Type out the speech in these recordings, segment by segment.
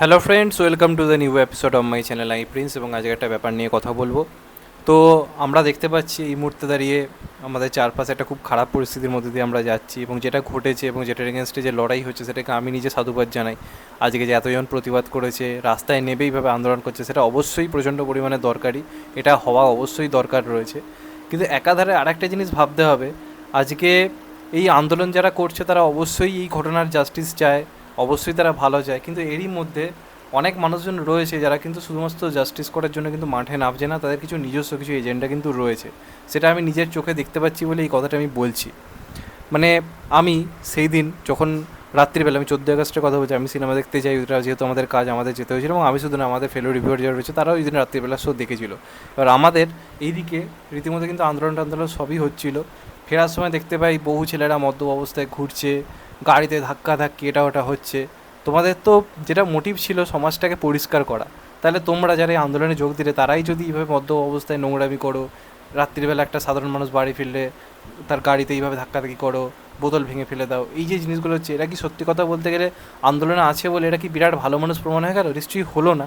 Hello friends welcome to the new episode of my channel I prince এবং আজকে একটা ব্যাপার নিয়ে কথা বলব। তো আমরা দেখতে পাচ্ছি এই মুহূর্তে দাঁড়িয়ে আমাদের চারপাশে একটা খুব খারাপ পরিস্থিতির মধ্যে দিয়ে আমরা যাচ্ছি এবং যেটা ঘটেছে এবং যেটার এগেনস্টে যে লড়াই হচ্ছে সেটাকে আমি নিজে সাধুবাদ জানাই। আজকে যে এতজন প্রতিবাদ করেছে, রাস্তায় নেবে এইভাবে আন্দোলন করছে, সেটা অবশ্যই প্রচণ্ড পরিমাণে দরকারি। এটা হওয়া অবশ্যই দরকার রয়েছে। কিন্তু একাধারে আরেকটা জিনিস ভাবতে হবে, আজকে এই আন্দোলন যারা করছে তারা অবশ্যই এই ঘটনার জাস্টিস চায়। অবশ্যই তারা ভালো চায় কিন্তু এরই মধ্যে অনেক মানুষজন রয়েছে যারা কিন্তু শুধুমাত্র জাস্টিস করার জন্য কিন্তু মাঠে নামছে না, তাদের কিছু নিজস্ব কিছু এজেন্ডা কিন্তু রয়েছে। সেটা আমি নিজের চোখে দেখতে পাচ্ছি বলে এই কথাটা আমি বলছি। মানে আমি সেই দিন যখন রাত্রিবেলা আমি চোদ্দোই আগস্টের কথা বলছি, আমি সিনেমা দেখতে যাই ওটা যেহেতু আমাদের কাজ, আমাদের যেতে হয়েছিল এবং আমি শুধু না, আমাদের ফেলো রিভিউয়ার যারা রয়েছে, তারাও ওই দিন রাত্রিবেলা শো দেখেছিল। এবার আমাদের এইদিকে রীতিমতো কিন্তু আন্দোলন টান্দোলন সবই হচ্ছিল। ফেরার সময় দেখতে পাই বহু ছেলেরা মদ্য অবস্থায় ঘুরছে গাড়িতে ধাক্কা ধাক্কি, এটা ওটা হচ্ছে। তোমাদের তো যেটা মোটিভ ছিল সমাজটাকে পরিষ্কার করা। তাহলে তোমরা যারা এই আন্দোলনে যোগ দিলে, তারাই যদি এইভাবে মদ্য অবস্থায় নোংরামি করো, রাত্রিবেলা একটা সাধারণ মানুষ বাড়ি ফিরলে, তার গাড়িতে এইভাবে ধাক্কাধাক্কি করো, বোতল ভেঙে ফেলে দাও, এই যে জিনিসগুলো হচ্ছে, এরা কি সত্যি কথা বলতে গেলে আন্দোলনে আছে বলে এটা কি বিরাট ভালো মানুষ প্রমাণ হয়ে গেল? নিশ্চয়ই হলো না।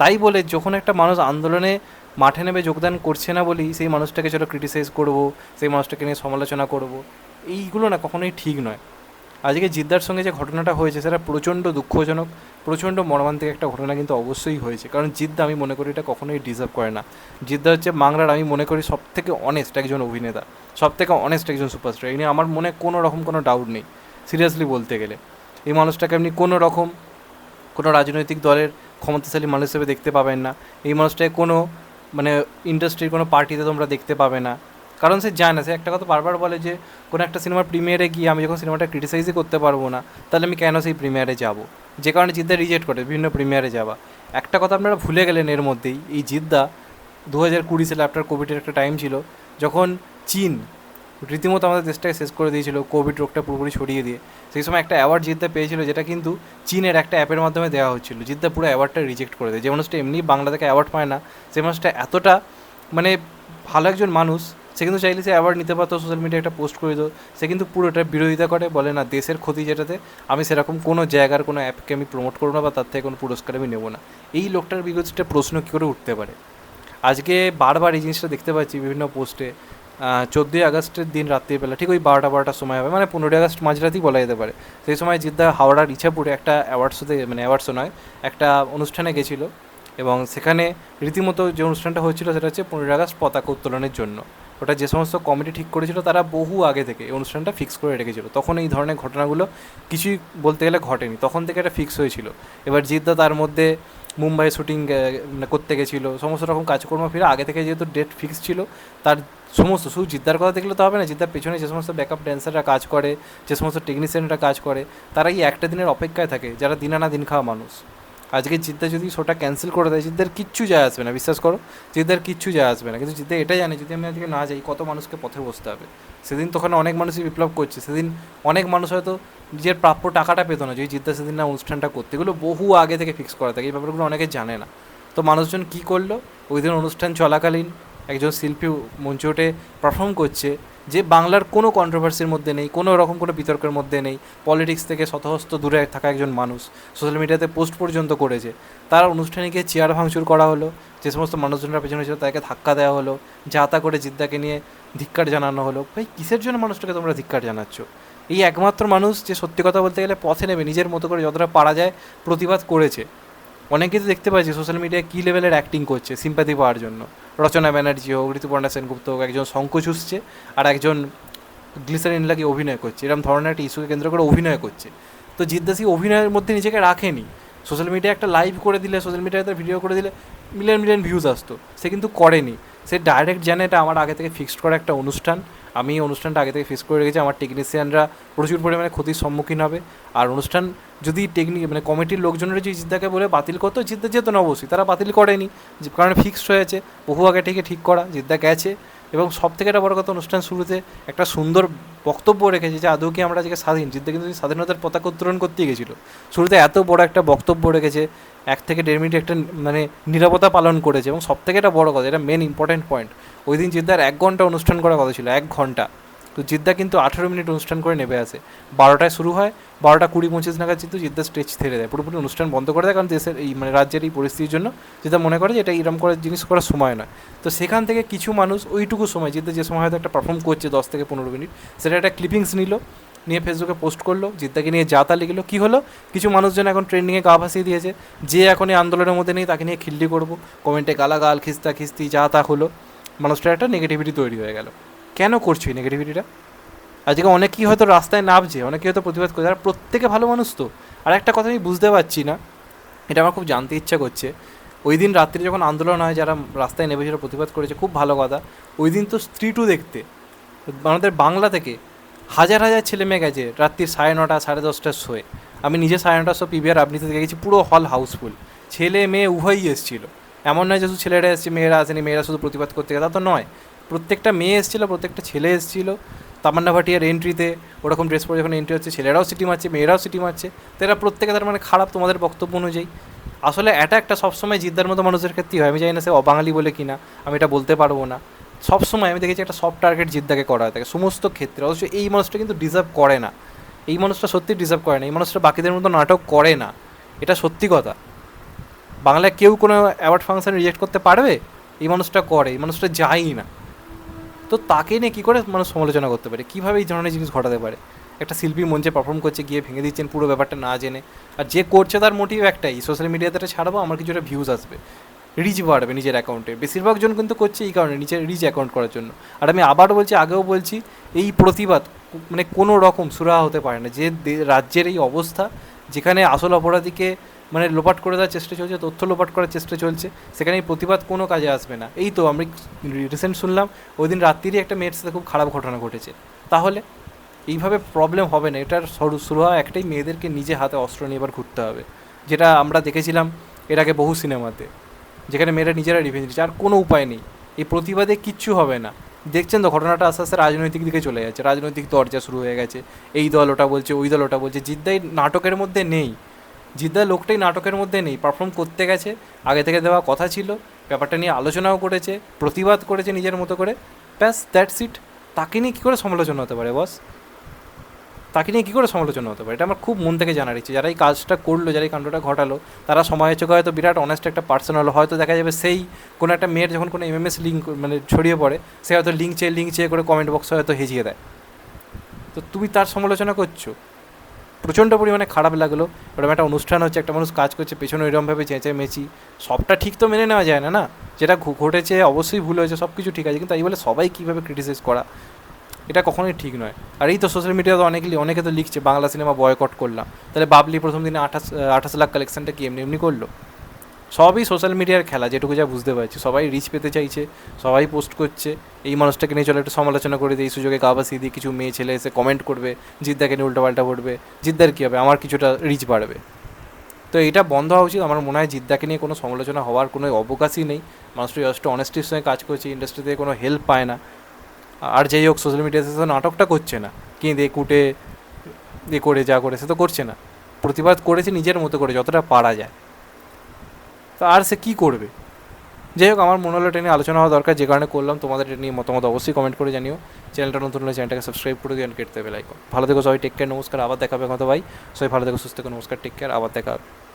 তাই বলে যখন একটা মানুষ আন্দোলনে মাঠে নেমে যোগদান করছে না বলেই, সেই মানুষটাকে চলো ক্রিটিসাইজ করব, সেই মানুষটাকে নিয়ে সমালোচনা করব, এইগুলো না কখনোই ঠিক নয়। আজকে জিদ্দার সঙ্গে যে ঘটনাটা হয়েছে সেটা প্রচণ্ড দুঃখজনক, প্রচণ্ড মর্মান্তিক একটা ঘটনা কিন্তু অবশ্যই হয়েছে। কারণ জিদ্দা আমি মনে করি এটা কখনোই ডিজার্ভ করে না। জিদ্দা হচ্ছে বাংলার আমি মনে করি সব থেকে অনেস্ট একজন অভিনেতা সব থেকে অনেস্ট একজন সুপারস্টার এই নিয়ে আমার মনে কোনো রকম কোনো ডাউট নেই সিরিয়াসলি বলতে গেলে। এই মানুষটাকে আপনি কোনো রকম কোনো রাজনৈতিক দলের ক্ষমতাশালী মানুষ হিসেবে দেখতে পাবেন না। এই মানুষটাকে কোনো মানে ইন্ডাস্ট্রির কোনো পার্টিতে তোমরা দেখতে পাবে না। কারণ সে জানে না, সে একটা কথা বারবার বলে যে, কোনো একটা সিনেমার প্রিমিয়ারে গিয়ে আমি যখন সিনেমাটা ক্রিটিসাইজই করতে পারব না, তাহলে আমি কেন সেই প্রিমিয়ারে যাব? যে কারণে জিদ্দা রিজেক্ট করে, বিভিন্ন প্রিমিয়ারে যাওয়া। একটা কথা আপনারা ভুলে গেলেন এর মধ্যেই, এই জিদ্দা দু হাজার কুড়ি সালে আফটার কোভিডের একটা টাইম ছিল, যখন চীন রীতিমতো আমাদের দেশটাকে শেষ করে দিয়েছিল কোভিড রোগটা পুরোপুরি ছড়িয়ে দিয়ে। সেই সময় একটা অ্যাওয়ার্ড জিদ্দা পেয়েছিল, যেটা কিন্তু চীনের একটা অ্যাপের মাধ্যমে দেওয়া হচ্ছিল। জিদ্দা পুরো অ্যাওয়ার্ডটা রিজেক্ট করে দেয়। যে মানুষটা এমনি বাংলা থেকে অ্যাওয়ার্ড পায় না, সে মানুষটা এতটা মানে ভালো একজন মানুষ সে কিন্তু চাইলে সে অ্যাওয়ার্ড নিতে পারতো সোশ্যাল মিডিয়ায় একটা পোস্ট করে দিত। সে কিন্তু পুরোটা বিরোধিতা করে, বলে না, দেশের ক্ষতি যেটাতে, আমি সেরকম কোনো জায়গার, কোনো অ্যাপকে আমি প্রমোট করব না বা তার থেকে কোনো পুরস্কার আমি নেব না। এই লোকটার বিরুদ্ধে প্রশ্ন কী করে উঠতে পারে? আজকে বারবার এই জিনিসটা দেখতে পাচ্ছি বিভিন্ন পোস্টে চোদ্দোই আগস্টের দিন রাত্রিবেলা, ঠিক ওই বারোটা, বারোটার সময় হবে মানে পনেরোই আগস্ট মাঝরাতেই বলা যেতে পারে। সেই সময় জিদ্দা হাওড়ার ইচ্ছাপুরে একটা অ্যাওয়ার্ডসতে মানে অ্যাওয়ার্ডসও নয়, একটা অনুষ্ঠানে গেছিল। এবং সেখানে রীতিমতো যে অনুষ্ঠানটা হয়েছিল, সেটা হচ্ছে পনেরোই আগস্ট পতাকা উত্তোলনের জন্য। ওটা যে সমস্ত কমিটি ঠিক করেছিল, তারা বহু আগে থেকে এই অনুষ্ঠানটা ফিক্স করে রেখেছিল। তখন এই ধরনের ঘটনাগুলো কিছুই বলতে গেলে ঘটেনি। তখন থেকে এটা ফিক্স হয়েছিল। এবার জিদ্দা তার মধ্যে মুম্বাই শুটিং মানে করতে গেছিল, সমস্ত রকম কাজকর্ম ফিরে আগে থেকে যেহেতু ডেট ফিক্স ছিল, তার সমস্ত শুধু জিদ্দার কথা দেখলে তো হবে না জিদ্দার পেছনে যে সমস্ত ব্যাকআপ ড্যান্সাররা কাজ করে, যে সমস্ত টেকনিশিয়ানরা কাজ করে তারা এই একটা দিনের অপেক্ষায় থাকে, যারা দিন আনা দিন খাওয়া মানুষ। আজকে জিদ্দা যদি শোটা ক্যান্সেল করে দেয় জিদ্দার কিচ্ছু যায় আসবে না, বিশ্বাস করো। জিদ্দার কিচ্ছু যায় আসবে না। কিন্তু জিদ্দা এটা জানে, যদি আমি আজকে না যাই, কত মানুষকে পথে বসতে হবে। সেদিন তখন অনেক মানুষই বিপ্লব করছে। সেদিন অনেক মানুষ হয়তো নিজের প্রাপ্য টাকাটা পেত না যদি জিদ্দা সেদিন না অনুষ্ঠানটা করতে। এগুলো বহু আগে থেকে ফিক্স করা থাকে, এই ব্যাপারগুলো অনেকে জানে না। তো মানুষজন কী করল? ওই দিন অনুষ্ঠান চলাকালীন একজন শিল্পী মঞ্চে উঠে পারফর্ম করছে, যে বাংলার কোনো কন্ট্রোভার্সির মধ্যে নেই, কোনো রকম কোনো বিতর্কের মধ্যে নেই পলিটিক্স থেকে শতহস্ত দূরে থাকা একজন মানুষ সোশ্যাল মিডিয়াতে পোস্ট পর্যন্ত করেছে। তার অনুষ্ঠানে গিয়ে চেয়ার ভাঙচুর করা হলো, যে সমস্ত মানুষজনরা পেছনে ছিল তাকে ধাক্কা দেওয়া হলো, যা তা করে জিদ্দাকে নিয়ে ধিক্কার জানানো হলো। ভাই, কিসের জন্য মানুষটাকে তোমরা ধিক্কার জানাচ্ছ? এই একমাত্র মানুষ যে সত্যি কথা বলতে গেলে পথে নেবে নিজের মতো করে যতটা পারা যায় প্রতিবাদ করেছে। অনেকেই তো দেখতে পাচ্ছি সোশ্যাল মিডিয়ায় কী লেভেলের অ্যাক্টিং করছে সিম্পাতি পাওয়ার জন্য। রচনা ব্যানার্জি হোক, ঋতুপর্ণা সেনগুপ্ত হোক, একজন শঙ্কু চুষছে আর একজন গ্লিসারিন লাগিয়ে অভিনয় করছে। এরকম ধরনের একটা ইস্যুকে কেন্দ্র করে অভিনয় করছে। তো জিদ্দাসি অভিনয়ের মধ্যে নিজেকে রাখেনি? সোশ্যাল মিডিয়া একটা লাইভ করে দিলে সোশ্যাল মিডিয়ায় মিডিয়াতে ভিডিও করে দিলে মিলিয়ন মিলিয়ন ভিউজ আসতো। সে কিন্তু করেনি। সে ডাইরেক্ট জানে এটা আমার আগে থেকে ফিক্সড করা একটা অনুষ্ঠান। আমি এই অনুষ্ঠানটা আগে থেকে ফিক্স করে রেখেছি। আমার টেকনিশিয়ানরা প্রচুর পরিমাণে ক্ষতির সম্মুখীন হবে। আর অনুষ্ঠান যদি টেকনিক মানে কমিটির লোকজনের যে জিদ্দাকে বলে বাতিল করতো, জিদ্দা যেত না অবশ্যই। তারা বাতিল করেনি। কারণ ফিক্সড হয়েছে। বহু আগে থেকে ঠিক করা। জিদ্দা গেছে। এবং সব থেকে একটা বড় কথা, অনুষ্ঠান শুরুতে একটা সুন্দর বক্তব্য রেখেছে যে আদৌ কি আমরা আজকে স্বাধীন? জিদ্দা কিন্তু স্বাধীনতার পতাকা উত্তোলন করতে গেছিল। শুরুতে এত বড় একটা বক্তব্য রেখেছে, এক থেকে দেড় মিনিট একটা মানে নিরাপত্তা পালন করেছে এবং সব থেকে একটা বড় কথা, এটা মেন ইম্পর্ট্যান্ট পয়েন্ট ওই দিন জিদ্দার এক ঘণ্টা অনুষ্ঠান করার কথা ছিল, এক ঘণ্টা। তো জিদ্দা কিন্তু আঠেরো মিনিট অনুষ্ঠান করে নেমে আসে। বারোটায় শুরু হয়, বারোটা কুড়ি পঁচিশ নাগাদ কিন্তু জিদ্দা স্টেজ ছেড়ে দেয়। পুরোপুরি অনুষ্ঠান বন্ধ করে দেয়, কারণ দেশের এই মানে রাজ্যের এই পরিস্থিতির জন্য জিদ্দা মনে করে যে এটা এরম করার জিনিস করার সময় নয়। তো সেখান থেকে কিছু মানুষ ওইটুকু সময়, জিদ্দা যে সময় হয়তো একটা পারফর্ম করছে দশ থেকে পনেরো মিনিট, সেটা একটা ক্লিপিংস নিল, নিয়ে ফেসবুকে পোস্ট করল, জিদ্দাকে নিয়ে যা তা লিখলো, কী হলো? কিছু মানুষজন এখন ট্রেন্ডিংয়ে গা ভাসিয়ে দিয়েছে, যে এখন এই আন্দোলনের মধ্যে নেই, তাকে নিয়ে খিল্লি করব। কমেন্টে গালাগাল, খিস্তা খিস্তি, যা তা হলো। মানুষটার একটা নেগেটিভিটি তৈরি হয়ে গেল। কেন করছ এই নেগেটিভিটিটা আজকে অনেকেই হয়তো রাস্তায় নামছে অনেকেই হয়তো প্রতিবাদ করছে, আর প্রত্যেকে ভালো মানুষ তো। আর একটা কথা আমি বুঝতে পারছি না, এটা আমার খুব জানতে ইচ্ছা করছে। ওই দিন রাত্রে যখন আন্দোলন হয়, যারা রাস্তায় নেমে যারা প্রতিবাদ করেছে, খুব ভালো কথা। ওই দিন তো স্ত্রী টু দেখতে। আমাদের বাংলা থেকে হাজার হাজার ছেলে মেয়ে গেছে রাত্রির সাড়ে নটা, সাড়ে দশটার শোয়ে। আমি নিজে সাড়ে নটার শো পিভিআর আপনিতে দেখেছি পুরো হল হাউসফুল ছেলে, মেয়ে উভয়ই এসেছিল। এমন নয় যে শুধু ছেলেরা এসছে, মেয়েরা আসেনি, মেয়েরা শুধু প্রতিবাদ করতে গেছে, তা তো নয়। প্রত্যেকটা মেয়ে এসেছিল, প্রত্যেকটা ছেলে এসেছিল। তামান্না ভাটিয়ার এন্ট্রিতে ওরকম ড্রেস পরে যখন এন্ট্রি হচ্ছে, ছেলেরাও সিটি মারছে, মেয়েরাও সিটি মারছে। তো এরা প্রত্যেকে তার মানে খারাপ, তোমাদের বক্তব্য অনুযায়ী। আসলে এটা একটা সবসময় জিদ্দার মতো মানুষের ক্ষেত্রেই হয়। আমি জানি না সে অবাঙালি বলে কিনা, আমি এটা বলতে পারব না। সবসময় আমি দেখেছি একটা সফট টার্গেট জিদ্দাকে করা হয়। থাকে সমস্ত ক্ষেত্রে অবশ্য এই মানুষটা কিন্তু ডিজার্ভ করে না। এই মানুষটা সত্যি ডিজার্ভ করে না। এই মানুষটা বাকিদের মতো নাটক করে না। এটা সত্যি কথা। বাংলায় কেউ কোনো অ্যাওয়ার্ড ফাংশন রিজেক্ট করতে পারবে? এই মানুষটা করে। এই মানুষটা যায়ই না। তো তাকে নিয়ে কী করে মানুষ সমালোচনা করতে পারে? কীভাবে এই ধরনের জিনিস ঘটাতে পারে? একটা শিল্পী মঞ্চে পারফর্ম করছে, গিয়ে ভেঙে দিচ্ছেন, পুরো ব্যাপারটা না জেনে। আর যে করছে তার মোটিভ একটাই সোশ্যাল মিডিয়াতে ছাড়বো, আমার কিছুটা ভিউজ আসবে। রিচ বাড়বে নিজের অ্যাকাউন্টে বেশিরভাগ জন কিন্তু করছে এই কারণে, নিজের রিচ অ্যাকাউন্ট করার জন্য। আর আমি আবার বলছি, আগেও বলছি, এই প্রতিবাদ মানে কোনো রকম সুরাহা হতে পারে না। যে রাজ্যের এই অবস্থা, যেখানে আসল অপরাধীকে মানে লোপাট করে দেওয়ার চেষ্টা চলছে, তথ্য লোপাট করার চেষ্টা চলছে সেখানে প্রতিবাদ কোনো কাজে আসবে না। এই তো আমি রিসেন্ট শুনলাম ওই দিন রাত্রিরই একটা মেয়ের সাথে খুব খারাপ ঘটনা ঘটেছে। তাহলে এইভাবে প্রবলেম হবে না, এটার শুরু হওয়া একটাই মেয়েদেরকে নিজে হাতে অস্ত্র নিয়ে এবার ঘুরতে হবে। যেটা আমরা দেখেছিলাম এর আগে বহু সিনেমাতে, যেখানে মেয়েরা নিজেরা রিভেঞ্জ নিচ্ছে আর কোনো উপায় নেই। এই প্রতিবাদে কিচ্ছু হবে না। দেখছেন তো ঘটনাটা আস্তে আস্তে রাজনৈতিক দিকে চলে যাচ্ছে, রাজনৈতিক দরজা শুরু হয়ে গেছে, এই দল ওটা বলছে, ওই দল ওটা বলছে, জিদ্দাই নাটকের মধ্যে নেই। জিদ্দা লোকটাই নাটকের মধ্যে নেই পারফর্ম করতে গেছে, আগে থেকে দেওয়া কথা ছিল, ব্যাপারটা নিয়ে আলোচনাও করেছে, প্রতিবাদ করেছে নিজের মতো করে। ব্যাস দ্যাটস ইট তাকে নিয়ে কী করে সমালোচনা হতে পারে বস তাকে নিয়ে কী করে সমালোচনা হতে পারে? এটা আমার খুব মন থেকে জানার ইচ্ছে। যারা এই কাজটা করল, যারা এই কাণ্ডটা ঘটালো, তারা সমালোচক হয়তো বিরাট অনেস্ট একটা পার্সন হলো হয়তো দেখা যাবে সেই কোনো একটা মেয়ের যখন কোনো এমএমএস লিঙ্ক মানে ছড়িয়ে পড়ে, সে হয়তো লিঙ্ক চেয়ে লিঙ্ক চেয়ে করে কমেন্ট বক্সে হয়তো হেজিয়ে দেয়। তো তুমি তার সমালোচনা করছ। প্রচণ্ড পরিমাণে খারাপ লাগল। ওরকম একটা অনুষ্ঠান হচ্ছে, একটা মানুষ কাজ করছে, পেছনে ওইরকমভাবে চেঁচেমেচি সবটা ঠিক তো মেনে নেওয়া যায় না না? যেটা ঘটেছে, অবশ্যই ভুল হয়েছে সব কিছু ঠিক আছে, কিন্তু এই বলে সবাই কীভাবে ক্রিটিসাইজ করা? এটা কখনোই ঠিক নয়। আর এই তো সোশ্যাল মিডিয়াতে অনেকে অনেকে তো লিখছে, বাংলা সিনেমা বয়কট করলাম। তাহলে বাবলি প্রথম দিনে আঠাশ আঠাশ লাখ কালেকশনটা কি এমনি এমনি করল? সবই সোশ্যাল মিডিয়ার খেলা, যেটুকু যা বুঝতে পারছি। সবাই রিচ পেতে চাইছে, সবাই পোস্ট করছে। এই মানুষটাকে নিয়ে চলে, একটু সমালোচনা করে দিয়ে এই সুযোগে গা বাসিয়ে দিয়ে কিছু মেয়ে ছেলে এসে কমেন্ট করবে, জিদ্দাকে নিয়ে উল্টোপাল্টা পড়বে জিদ্দার কী হবে? আমার কিছুটা রিচ বাড়বে। তো এটা বন্ধ হওয়া উচিত। আমার মনে হয় জিদ্দাকে নিয়ে কোনো সমালোচনা হওয়ার কোনো অবকাশই নেই। মানুষটা যথেষ্ট অনেস্টির সঙ্গে কাজ করছে ইন্ডাস্ট্রিতে কোনো হেল্প পায় না। আর যাই হোক সোশ্যাল মিডিয়াতে তো নাটকটা করছে না। কেঁদে কুটে এ করে যা করে সে তো করছে না। প্রতিবাদ করেছে নিজের মতো করে, যতটা পারা যায়। তো আর সে কী করবে? যাই হোক, আমার মনে হলো এটা নিয়ে আলোচনা হওয়া দরকার, যে কারণে করলাম। তোমাদের এটা নিয়ে মতামত অবশ্যই কমেন্ট করে জানিও। চ্যানেলটা নতুন হলে চ্যানেলটাকে সাবস্ক্রাইব করে দিও কেটে দেবে লাইক ভালো থেকো সবাই টেক কেয়ার নমস্কার, আবার দেখাবে কথা ভাই। সবাই ভালো থেকো, সুস্থ থেকো, নমস্কার টেক কেয়ার আবার দেখা